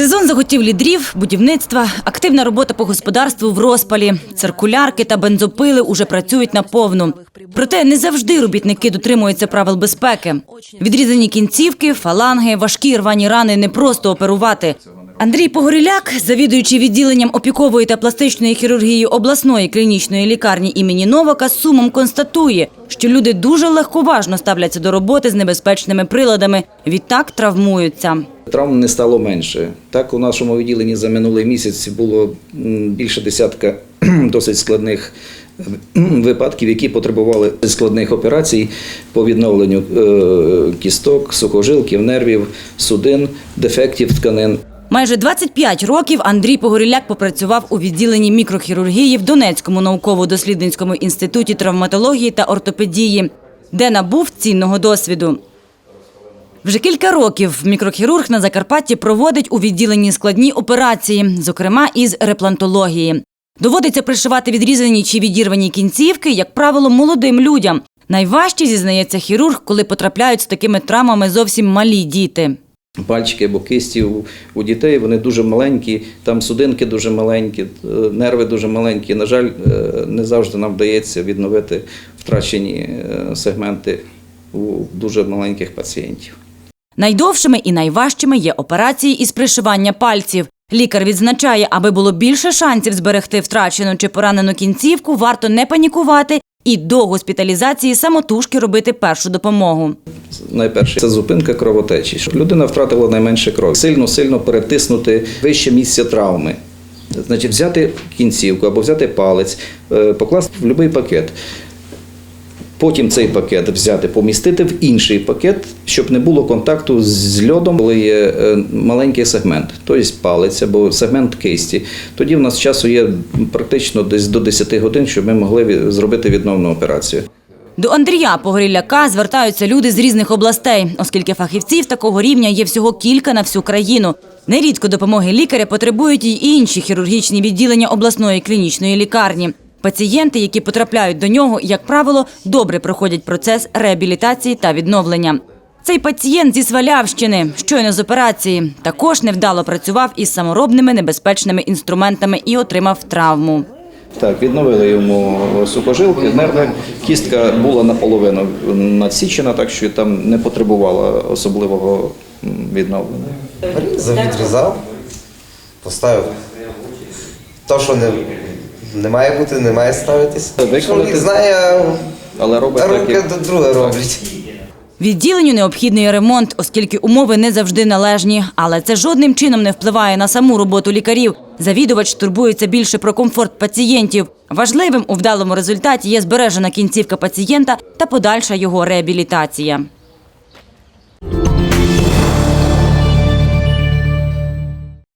Сезон заготівлі дрів, будівництва, активна робота по господарству в розпалі. Циркулярки та бензопили уже працюють наповну. Проте не завжди робітники дотримуються правил безпеки. Відрізані кінцівки, фаланги, важкі рвані рани не просто оперувати. Андрій Погоріляк, завідуючий відділенням опікової та пластичної хірургії обласної клінічної лікарні імені Новака, сумом констатує, що люди дуже легковажно ставляться до роботи з небезпечними приладами, відтак травмуються. Травм не стало менше. Так, у нашому відділенні за минулий місяць було більше десятка досить складних випадків, які потребували складних операцій по відновленню е, кісток, сухожилків, нервів, судин, дефектів тканин. Майже 25 років Андрій Погоріляк попрацював у відділенні мікрохірургії в Донецькому науково-дослідницькому інституті травматології та ортопедії, де набув цінного досвіду. Вже кілька років мікрохірург на Закарпатті проводить у відділенні складні операції, зокрема із реплантології. Доводиться пришивати відрізані чи відірвані кінцівки, як правило, молодим людям. Найважче, зізнається хірург, коли потрапляють з такими травмами зовсім малі діти. Пальчики або кисті у, дітей вони дуже маленькі, там судинки дуже маленькі, е, нерви дуже маленькі. На жаль, е, не завжди нам вдається відновити втрачені е, сегменти у дуже маленьких пацієнтів. Найдовшими і найважчими є операції із пришивання пальців. Лікар відзначає, аби було більше шансів зберегти втрачену чи поранену кінцівку, варто не панікувати і до госпіталізації самотужки робити першу допомогу. Найперше це зупинка кровотечі, щоб людина втратила найменше кров. Сильно сильно перетиснути вище місце травми. Значить, взяти кінцівку або взяти палець, е, покласти в будь-який пакет. Потім цей пакет взяти, помістити в інший пакет, щоб не було контакту з льодом, коли є е, маленький сегмент, тобто палець або сегмент кисті. Тоді в нас часу є практично десь до 10 годин, щоб ми могли зробити відновну операцію. До Андрія Погоріляка звертаються люди з різних областей, оскільки фахівців такого рівня є всього кілька на всю країну. Нерідко допомоги лікаря потребують і інші хірургічні відділення обласної клінічної лікарні. Пацієнти, які потрапляють до нього, як правило, добре проходять процес реабілітації та відновлення. Цей пацієнт зі Свалявщини, щойно з операції, також невдало працював із саморобними небезпечними інструментами і отримав травму. Так, відновили йому сухожилки, нерви. Кістка була наполовину надсічена, так що там не потребувала особливого відновлення. Різав, відрізав, поставив. То, що не, не має бути, не має ставитись. Чоловік знає, Але робить так, руки як до друге роблять. Відділенню необхідний ремонт, оскільки умови не завжди належні. Але це жодним чином не впливає на саму роботу лікарів. Завідувач турбується більше про комфорт пацієнтів. Важливим у вдалому результаті є збережена кінцівка пацієнта та подальша його реабілітація.